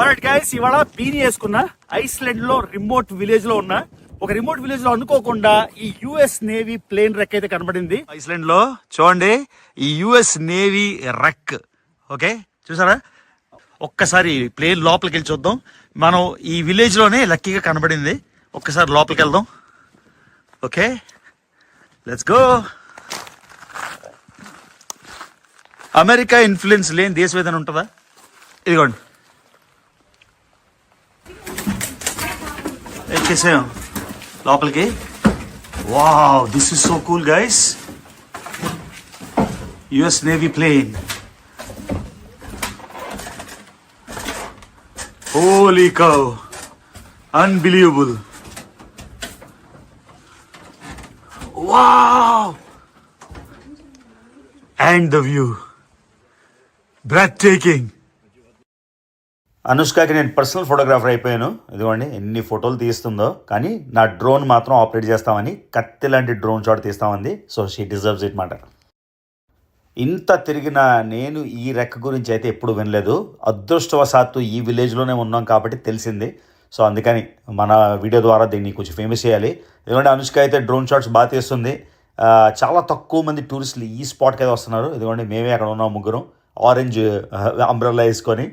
Alright guys ఇవాళ బీని వేసుకున్నా ఐస్లాండ్లో remote విలేజ్లో ఉన్నా ఒక రిమోట్ విలేజ్లో అనుకోకుండా ఈ యుఎస్ నేవీ ప్లేన్ రెక్ అయితే కనబడింది. ఐస్లాండ్లో చూడండి ఈ యుఎస్ నేవీ రెక్ ఓకే చూసారా? ఒక్కసారి ప్లేన్ లోపలికి వెళ్ళి చూద్దాం. మనం ఈ విలేజ్లోనే లక్కీగా కనబడింది. ఒక్కసారి లోపలికి వెళ్దాం. Okay let's go America influence లేని దేశం ఏదైనా ఉంటుందా? ఇదిగోండి. ఎక్కేసాం లోపలికి wow this is so cool guys US navy plane holy cow unbelievable wow and the view breathtaking అనుష్కకి నేను పర్సనల్ ఫోటోగ్రాఫర్ అయిపోయాను. ఇదిగోండి ఎన్ని ఫోటోలు తీస్తుందో. కానీ నా డ్రోన్ మాత్రం ఆపరేట్ చేస్తామని కత్తి లాంటి డ్రోన్ షాట్ తీస్తామంది. సో షీ డిజర్వ్స్ ఇట్ మాట ఇంత తిరిగిన నేను ఈ రెక్క గురించి అయితే ఎప్పుడు వినలేదు. అదృష్టవశాత్తు ఈ విలేజ్లోనే ఉన్నాం కాబట్టి తెలిసింది. సో అందుకని మన వీడియో ద్వారా దీన్ని కొంచెం ఫేమస్ చేయాలి. ఎందుకంటే అనుష్క అయితే డ్రోన్ షాట్స్ బాగా తీస్తుంది. చాలా తక్కువ మంది టూరిస్టులు ఈ స్పాట్కి అయితే వస్తున్నారు. ఇదిగోండి మేమే అక్కడ ఉన్నాం ముగ్గురం. ఆరెంజ్ అంబ్రెల్లా వేసుకొని